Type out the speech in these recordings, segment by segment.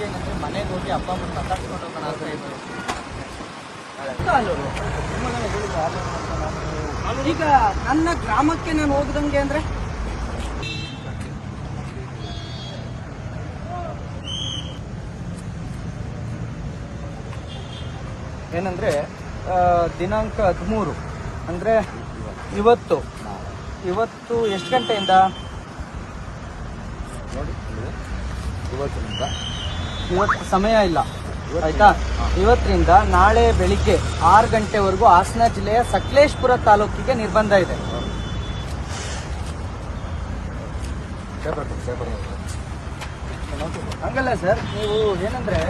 ನಮ್ಗೆ ಏನಂದ್ರೆ ಮನೆಗೆ ಹೋಗಿ ಅಪ್ಪ ಅಮ್ಮನ ಮಾತಾಡ್ಸ್ಕೊಂಡು ಹೋಗೋಣ ಅಂತ ಇದ್ರು. ಈಗ ನನ್ನ ಗ್ರಾಮಕ್ಕೆ ನಾನು ಹೋಗದಂಗೆ ಅಂದ್ರೆ? ಏನಂದ್ರೆ ದಿನಾಂಕ ಹದಿಮೂರು. ಅಂದ್ರೆ ಇವತ್ತು. ಇವತ್ತು ಎಷ್ಟು ಗಂಟೆಯಿಂದ? ನೋಡಿ ಇವತ್ತಿನಿಂದ. ಇವತ್ತು ಸಮಯ ಇಲ್ಲ. ಆಯ್ತಾ? ಇವತ್ತರಿಂದ ನಾಳೆ ಬೆಳಿಗ್ಗೆ ಆರು ಗಂಟೆವರೆಗೂ ಹಾಸನ ಜಿಲ್ಲೆಯ ಸಕಲೇಶ್ಪುರ ತಾಲೂಕಿಗೆ ನಿರ್ಬಂಧ ಇದೆ. ಹಂಗಲ್ಲ ಸರ್ ನೀವು ಏನಂದ್ರೆ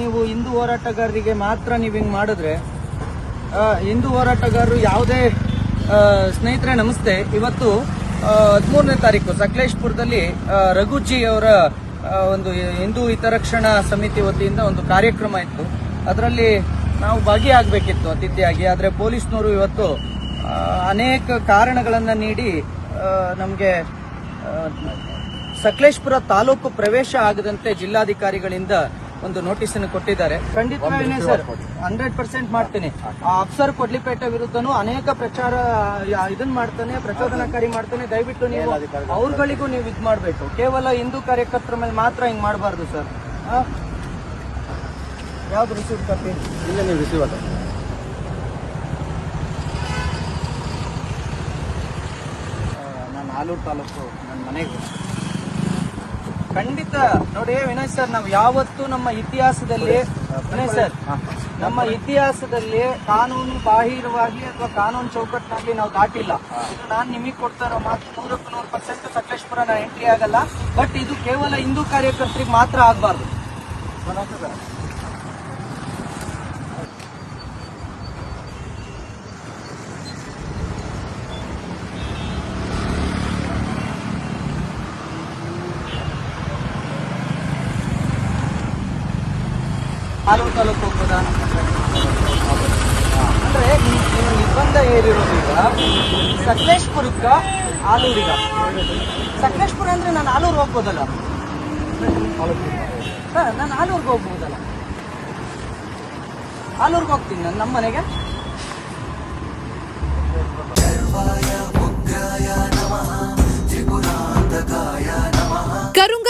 ನೀವು ಹಿಂದೂ ಹೋರಾಟಗಾರರಿಗೆ ಮಾತ್ರ ನೀವು ಹಿಂಗೆ ಮಾಡಿದ್ರೆ ಹಿಂದೂ ಹೋರಾಟಗಾರರು ಯಾವುದೇ ಸ್ನೇಹಿತರೆ ನಮಸ್ತೆ ಇವತ್ತು ಹದಿಮೂರನೇ ತಾರೀಕು ಸಕಲೇಶ್ಪುರದಲ್ಲಿ ರಘುಜಿ ಅವರ ಒಂದು ಹಿಂದೂ ಹಿತರಕ್ಷಣಾ ಸಮಿತಿ ವತಿಯಿಂದ ಒಂದು ಕಾರ್ಯಕ್ರಮ ಇತ್ತು. ಅದರಲ್ಲಿ ನಾವು ಭಾಗಿಯಾಗಬೇಕಿತ್ತು ಅತಿಥಿಯಾಗಿ, ಆದರೆ ಪೊಲೀಸ್ನವರು ಇವತ್ತು ಅನೇಕ ಕಾರಣಗಳನ್ನು ನೀಡಿ ನಮಗೆ ಸಕಲೇಶ್ಪುರ ತಾಲೂಕು ಪ್ರವೇಶ ಆಗದಂತೆ ಜಿಲ್ಲಾಧಿಕಾರಿಗಳಿಂದ ಒಂದು ನೋಟಿಸ್ ಅನ್ನು ಕೊಟ್ಟಿದ್ದಾರೆ. ಖಂಡಿತವಾಗಿ ಸರ್ ಹಂಡ್ರೆಡ್ ಪರ್ಸೆಂಟ್ ಮಾಡ್ತೀನಿ. ಆ ಅಫ್ಸರ್ ಕೊಡ್ಲಿಪೇಟೆ ವಿರುದ್ಧನೂ ಅನೇಕ ಪ್ರಚಾರ ಇದನ್ನ ಇದನ್ ಮಾಡ್ತಾನೆ ಪ್ರಚೋದನಾಕಾರಿ ಮಾಡ್ತಾನೆ. ದಯವಿಟ್ಟು ನೀವು ಅವ್ರಗಳಿಗೂ ನೀವು ಇದು ಮಾಡಬೇಕು. ಕೇವಲ ಹಿಂದೂ ಕಾರ್ಯಕರ್ತರ ಮೇಲೆ ಮಾತ್ರ ಹಿಂಗ್ ಮಾಡಬಾರ್ದು ಸರ್. ಯಾವ್ದು ರಿಸೀವ್ ಕಾಪಿ ಇಲ್ಲ ನೀವು ರಿಸೀವ್ ಅಲ್ಲ ನಾನು ಆಲೂರು ತಾಲೂಕು ನನ್ನ ಮನೆಗೆ. ಖಂಡಿತ. ನೋಡಿ ವಿನಯ್ ಸರ್ ನಾವು ಯಾವತ್ತೂ ನಮ್ಮ ಇತಿಹಾಸದಲ್ಲಿ ವಿನಯ್ ಸರ್ ನಮ್ಮ ಇತಿಹಾಸದಲ್ಲಿ ಕಾನೂನು ಬಾಹಿರವಾಗಿ ಅಥವಾ ಕಾನೂನು ಚೌಕಟ್ಟಿನಲ್ಲಿ ನಾವು ದಾಟಿಲ್ಲ. ನಾನು ನಿಮಗೆ ಕೊಡ್ತಾರೋ ಮಾತು ನೂರಕ್ಕೆ ನೂರು ಪರ್ಸೆಂಟ್ ಸಕಲೇಶ್ಪುರ ನಾ ಎಂಟ್ರಿ ಆಗಲ್ಲ. ಬಟ್ ಇದು ಕೇವಲ ಹಿಂದೂ ಕಾರ್ಯಕರ್ತರಿಗೆ ಮಾತ್ರ ಆಗಬಾರ್ದು. ಆಲೂರು ತಾಲೂಕು ಪ್ರಧಾನ ಅಂದ್ರೆ ನಿಮ್- ನಿಮ್ಮ ನಿರ್ಬಂಧ ಏರಿರೋದು ಈಗ ಸಕಲೇಶ್ಪುರಕ್ಕ ಆಲೂರಿಗ. ಸಕಲೇಶ್ಪುರ ಅಂದ್ರೆ ನಾನು ಆಲೂರು ಹೋಗ್ಬೋದಲ್ಲ? ನಾನು ಆಲೂರ್ಗೆ ಹೋಗ್ಬೋದಲ್ಲ. ಆಲೂರ್ಗೆ ಹೋಗ್ತೀನಿ ನಾನು ನಮ್ಮ ಮನೆಗೆ